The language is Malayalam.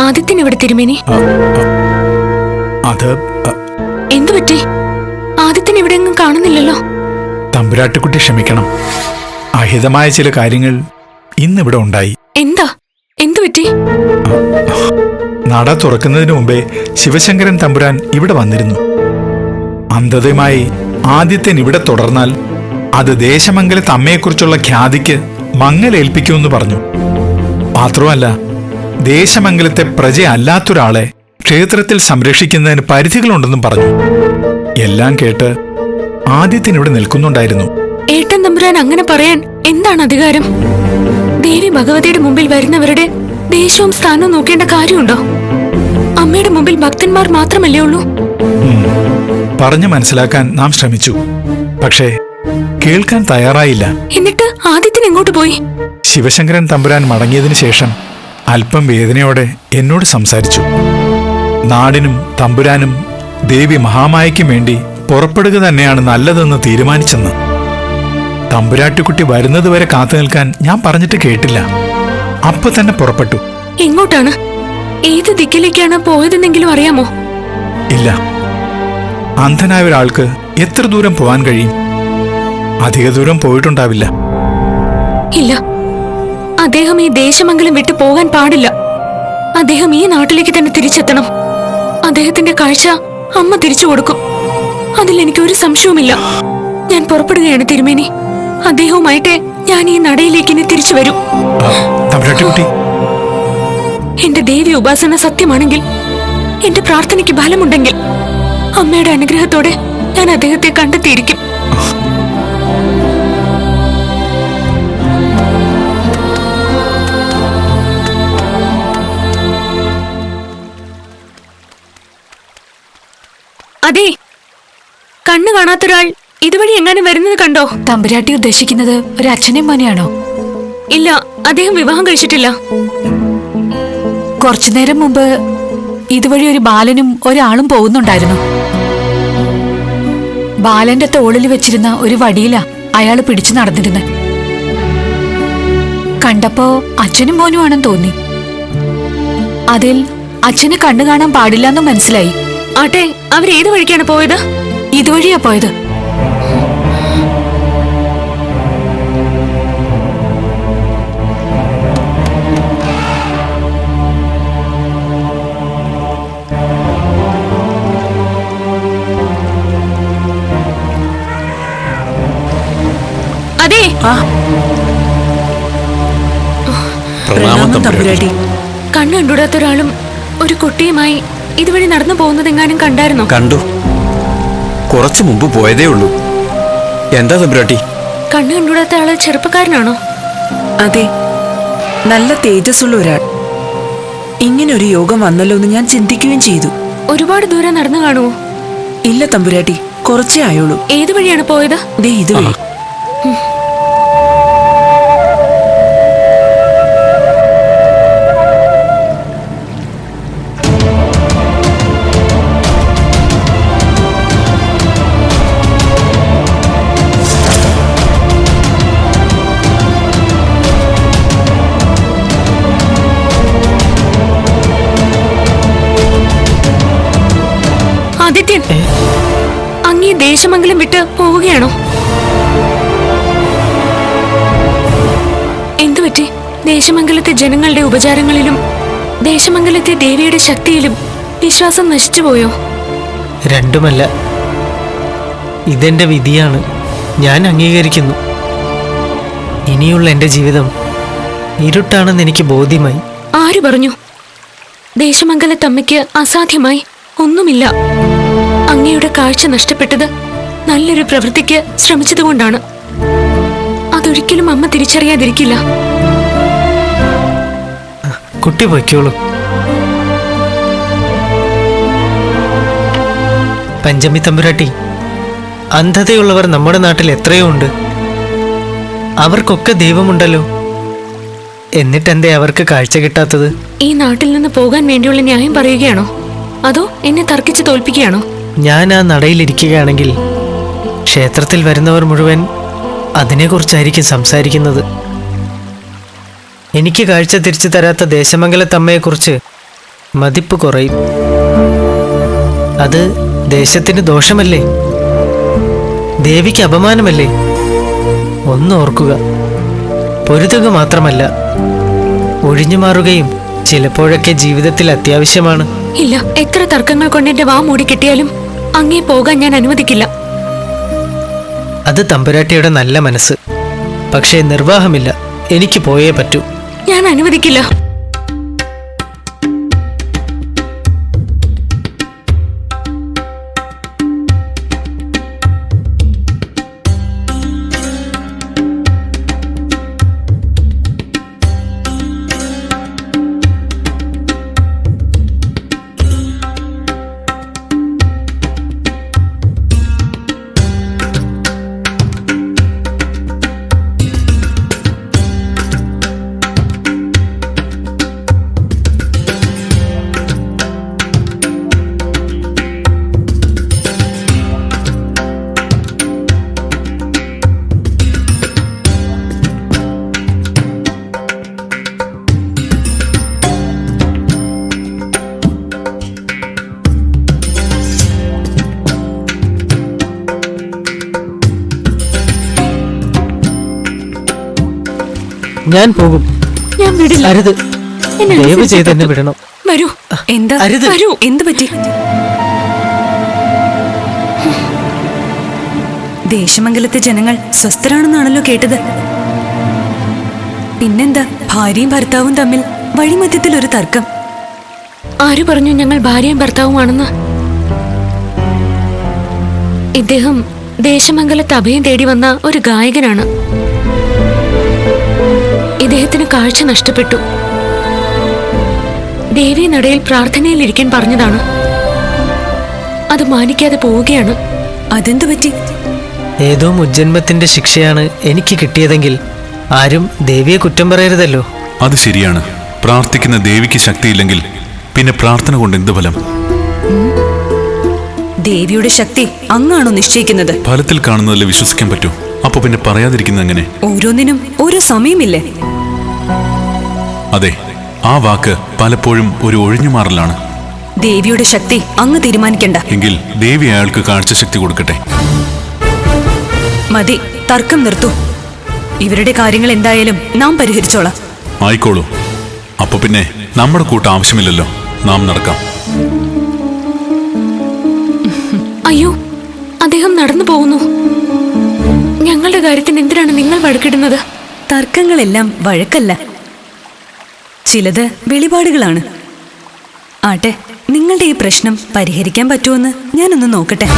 ആദിത്യൻ ഇവിടെ തിരുമേനി? അത് എന്തു പറ്റി? ആദിത്യൻ ഇവിടെ എങ്ങും കാണുന്നില്ലല്ലോ. തമ്പുരാട്ടിക്കുട്ടി ക്ഷമിക്കണം. അഹിതമായ ചില കാര്യങ്ങൾ ഇന്നിവിടെ ഉണ്ടായി. എന്താ? എന്തു പറ്റി? നട തുറക്കുന്നതിന് മുമ്പേ ശിവശങ്കരൻ തമ്പുരാൻ ഇവിടെ വന്നിരുന്നു. അന്ധതയുമായി ആദിത്യൻ ഇവിടെ തുടർന്നാൽ അത് ദേശമംഗലത്ത് അമ്മയെക്കുറിച്ചുള്ള ഖ്യാതിക്ക് മങ്ങലേൽപ്പിക്കുമെന്ന് പറഞ്ഞു. മാത്രമല്ല ദേശമംഗലത്തെ പ്രജ പ്രജയല്ലാത്തൊരാളെ ക്ഷേത്രത്തിൽ സംരക്ഷിക്കുന്നതിന് പരിധികളുണ്ടെന്നും പറഞ്ഞു. എല്ലാം കേട്ട് ആദ്യത്തിനിവിടെ നിൽക്കുന്നുണ്ടായിരുന്നു. ഏട്ടൻ തമ്പുരാൻ അങ്ങനെ പറയാൻ എന്താണ് അധികാരം? ദേവി ഭഗവതിയുടെ മുമ്പിൽ വരുന്നവരുടെ ദേശവും സ്ഥാനവും നോക്കേണ്ട കാര്യമുണ്ടോ? അമ്മയുടെ മുമ്പിൽ ഭക്തന്മാർ മാത്രമല്ലേ ഉള്ളൂ? പറഞ്ഞു മനസ്സിലാക്കാൻ നാം ശ്രമിച്ചു. പക്ഷേ കേൾക്കാൻ തയ്യാറായില്ല. എന്നിട്ട് ആദിത്യൻ എങ്ങോട്ട് പോയി? ശിവശങ്കരൻ തമ്പുരാൻ മടങ്ങിയതിനു ശേഷം അല്പം വേദനയോടെ എന്നോട് സംസാരിച്ചു. നാടിനും തമ്പുരാനും ദേവി മഹാമായയ്ക്കും വേണ്ടി പുറപ്പെടുക തന്നെയാണ് നല്ലതെന്ന് തീരുമാനിച്ചെന്ന്. തമ്പുരാട്ടിക്കുട്ടി വരുന്നതുവരെ കാത്തു നിൽക്കാൻ ഞാൻ പറഞ്ഞിട്ട് കേട്ടില്ല. അപ്പൊ തന്നെ പുറപ്പെട്ടു. എങ്ങോട്ടാണ്? ഏത് ദിക്കിലേക്കാണ് പോയതെന്നെങ്കിലും അറിയാമോ? ഇല്ല. അന്ധനായ ഒരാൾക്ക് എത്ര ദൂരം പോവാൻ കഴിയും? അധിക ദൂരം പോയിട്ടുണ്ടാവില്ല. ഇല്ല. അദ്ദേഹം ഈ ദേശമംഗലം വിട്ടു പോകാൻ പാടില്ല. അദ്ദേഹം ഈ നാട്ടിലേക്ക് തന്നെ തിരിച്ചെത്തണം. അദ്ദേഹത്തിന്റെ കാഴ്ച അമ്മ തിരിച്ചു കൊടുക്കും. അതിൽ എനിക്ക് ഒരു സംശയവുമില്ല. ഞാൻ പുറപ്പെടുകയാണ് തിരുമേനി. അദ്ദേഹവുമായിട്ട് ഞാൻ ഈ നടയിലേക്ക് ഇനി തിരിച്ചു വരും. എന്റെ ദേവി ഉപാസന സത്യമാണെങ്കിൽ എന്റെ പ്രാർത്ഥനയ്ക്ക് ഫലമുണ്ടെങ്കിൽ അമ്മയുടെ അനുഗ്രഹത്തോടെ ഞാൻ അദ്ദേഹത്തെ കണ്ടെത്തിയിരിക്കും. അതെ. കണ്ണു കാണാത്തൊരാൾ ഇതുവഴി എങ്ങാനും വരുന്നത് കണ്ടോ? തമ്പുരാട്ടി ഉദ്ദേശിക്കുന്നത് ഒരു അച്ഛനെയും മോനെയാണോ? ഇല്ല അദ്ദേഹം വിവാഹം കഴിച്ചിട്ടില്ല. കുറച്ചു നേരം മുമ്പ് ഇതുവഴി ഒരു ബാലനും ഒരാളും പോകുന്നുണ്ടായിരുന്നു. ബാലന്റെ തോളിൽ വെച്ചിരുന്ന ഒരു വടിയില അയാൾ പിടിച്ചു നടന്നിരുന്നത്. കണ്ടപ്പോ അച്ഛനും മോനുമാണെന്ന് തോന്നി. അതിൽ അച്ഛന് കണ്ണു കാണാൻ പാടില്ലെന്നും മനസ്സിലായി. ആട്ടെ അവരേത് വഴിക്കാണ് പോയത്? ഇതുവഴിയാ പോയത്. അതെ. പ്രണാമം തമ്പുരാട്ടി. കണ്ണു കണ്ടുകൂടാത്ത ഒരാളും ഒരു കുട്ടിയുമായി ഇതുവഴി നടന്നു പോകുന്നതെങ്ങാനും കണ്ടായിരുന്നോ? കണ്ടു. കുറച്ചു മുമ്പ് പോയതേ ഉള്ളൂ. എന്താ തമ്പുരാട്ടി? കണ്ണു കണ്ടുകൂടാത്ത ആൾ ചെറുപ്പക്കാരനാണോ? അതെ. നല്ല തേജസ്സുള്ള ഒരാൾ. ഇങ്ങനെ ഒരു യോഗം വന്നല്ലോ എന്ന് ഞാൻ ചിന്തിക്കുകയും ചെയ്തു. ഒരുപാട് ദൂരം നടന്നു കാണുമോ? ഇല്ല തമ്പുരാട്ടി കുറച്ചേ ആയുള്ളൂ. ഏത് വഴിയാണ് പോയത്? ദേ ഇതുവഴി. ദേശമംഗലം വിട്ട് പോവുകയാണോ? എന്തുപറ്റി ദേശമംഗലത്തെ ജനങ്ങളുടെ ഉപചാരങ്ങളിലും ദേശമംഗലത്തെ ദേവിയുടെ ശക്തിയിലും വിശ്വാസം നശിച്ചുപോയോ രണ്ടുമല്ല. ഇതെന്റെ വിധിയാണ്. ഞാൻ അംഗീകരിക്കുന്നു. ഇനിയുള്ള എന്റെ ജീവിതം ഇരുട്ടാണെന്ന് എനിക്ക് ബോധ്യമായി. ആര് പറഞ്ഞു? ദേശമംഗലത്തമ്മയ്ക്ക് അസാധ്യമായി ഒന്നുമില്ല. അങ്ങയുടെ കാഴ്ച നഷ്ടപ്പെട്ടത് നല്ലൊരു പ്രവൃത്തിക്ക് ശ്രമിച്ചതുകൊണ്ടാണ് അതൊരിക്കലും അമ്മ തിരിച്ചറിയാതിരിക്കില്ല. കുട്ടി പൊയ്ക്കോളൂ. പഞ്ചമി തമ്പുരാട്ടി അന്ധതയുള്ളവർ നമ്മുടെ നാട്ടിൽ എത്രയോ ഉണ്ട്. അവർക്കൊക്കെ ദൈവമുണ്ടല്ലോ. എന്നിട്ടെന്തേ അവർക്ക് കാഴ്ച കിട്ടാത്തത്? ഈ നാട്ടിൽ നിന്ന് പോകാൻ വേണ്ടിയുള്ള ന്യായം പറയുകയാണോ? അതോ എന്നെ തർക്കിച്ച് തോൽപ്പിക്കുകയാണോ? ഞാൻ ആ നടയിലിരിക്കുകയാണെങ്കിൽ ക്ഷേത്രത്തിൽ വരുന്നവർ മുഴുവൻ അതിനെക്കുറിച്ചായിരിക്കും സംസാരിക്കുന്നത്. എനിക്ക് കാഴ്ച തിരിച്ചു തരാത്ത ദേശമംഗലത്തമ്മയെക്കുറിച്ച് മതിപ്പ് കുറയും. അത് ദേശത്തിന് ദോഷമല്ലേ? ദേവിക്ക് അപമാനമല്ലേ? ഒന്ന് ഓർക്കുക. പൊരുതുക മാത്രമല്ല. ഒഴിഞ്ഞു മാറുകയും ചിലപ്പോഴൊക്കെ ജീവിതത്തിൽ അത്യാവശ്യമാണ്. ഇല്ല എത്ര തർക്കങ്ങൾ കൊണ്ട് എന്റെ വാ മൂടി കിട്ടിയാലും അങ്ങേ പോകാൻ ഞാൻ അനുവദിക്കില്ല. അത് തമ്പുരാട്ടിയുടെ നല്ല മനസ്സ്. പക്ഷേ നിർവാഹമില്ല. എനിക്ക് പോയേ പറ്റൂ. ഞാൻ അനുവദിക്കില്ല. ഞാൻ പോകും. ഞാൻ വിടില്ല. അരുത്. എന്നെ ദയവ് അനുസരിച്ചേ ചെയ്ത് എന്നെ വിടണം. വരൂ. എന്താ? അരുത്. വരൂ. എന്ത് പറ്റി? ദേശമംഗലത്തെ ജനങ്ങൾ സ്വസ്ഥരാണെന്നാണല്ലോ കേട്ടത്. പിന്നെന്താ? ഭാര്യയും ഭർത്താവും തമ്മിൽ വഴിമധ്യത്തിൽ ഒരു തർക്കം. ആര് പറഞ്ഞു ഞങ്ങൾ ഭാര്യയും ഭർത്താവുമാണെന്ന്? ഇദ്ദേഹം ദേശമംഗലത്ത് അഭയം തേടി വന്ന ഒരു ഗായകനാണ്. ഇദ്ദേഹത്തിന് കാഴ്ച നഷ്ടപ്പെട്ടു. ദേവി നടയിൽ പ്രാർത്ഥനയിലിരിക്കാൻ പറഞ്ഞതാണ്. അത് മാനിക്കാതെ പോവുകയാണ്. അതെന്തു പറ്റി? ഏതോ മുജ്ജന്മത്തിന്റെ ശിക്ഷയാണ് എനിക്ക് കിട്ടിയതെങ്കിൽ ആരും ദേവിയെ കുറ്റം പറയരുതല്ലോ. അത് ശരിയാണ്. പ്രാർത്ഥിക്കുന്ന ദേവിക്ക് ശക്തിയില്ലെങ്കിൽ പിന്നെ പ്രാർത്ഥന കൊണ്ട് എന്ത് ഫലം? ദേവിയുടെ ശക്തി അങ്ങാണോ നിശ്ചയിക്കുന്നത്? ഫലത്തിൽ കാണുന്നതിൽ വിശ്വസിക്കാൻ പറ്റൂ. അപ്പൊ പിന്നെ പറയാതിരിക്കുന്ന എങ്ങനെ? ഓരോന്നിനും ഓരോ സമയമില്ലേ? അതെ ആ വാക്ക് പലപ്പോഴും ഒരു ഒഴിഞ്ഞുമാറലാണ്. ദേവിയുടെ ശക്തി അങ്ങ് തീരുമാനിക്കണ്ട. എങ്കിൽ ദേവി അയാൾക്ക് കാഴ്ചശക്തി കൊടുക്കട്ടെ. മതി തർക്കം നിർത്തു. ഇവരുടെ കാര്യങ്ങൾ എന്തായാലും നാം പരിഹരിച്ചോളാം. ആയിക്കോളൂ. അപ്പൊ പിന്നെ നമ്മുടെ കൂട്ട് ആവശ്യമില്ലല്ലോ. നാം നടക്കാം. അയ്യോ അദ്ദേഹം നടന്നു പോകുന്നു. ഞങ്ങളുടെ കാര്യത്തിന് എന്തിനാണ് നിങ്ങൾ വഴക്കിടുന്നത്? തർക്കങ്ങളെല്ലാം വഴക്കല്ല. ചിലത് വെളിപാടുകളാണ്. ആട്ടെ നിങ്ങളുടെ ഈ പ്രശ്നം പരിഹരിക്കാൻ പറ്റുമെന്ന് ഞാനൊന്ന് നോക്കട്ടെ.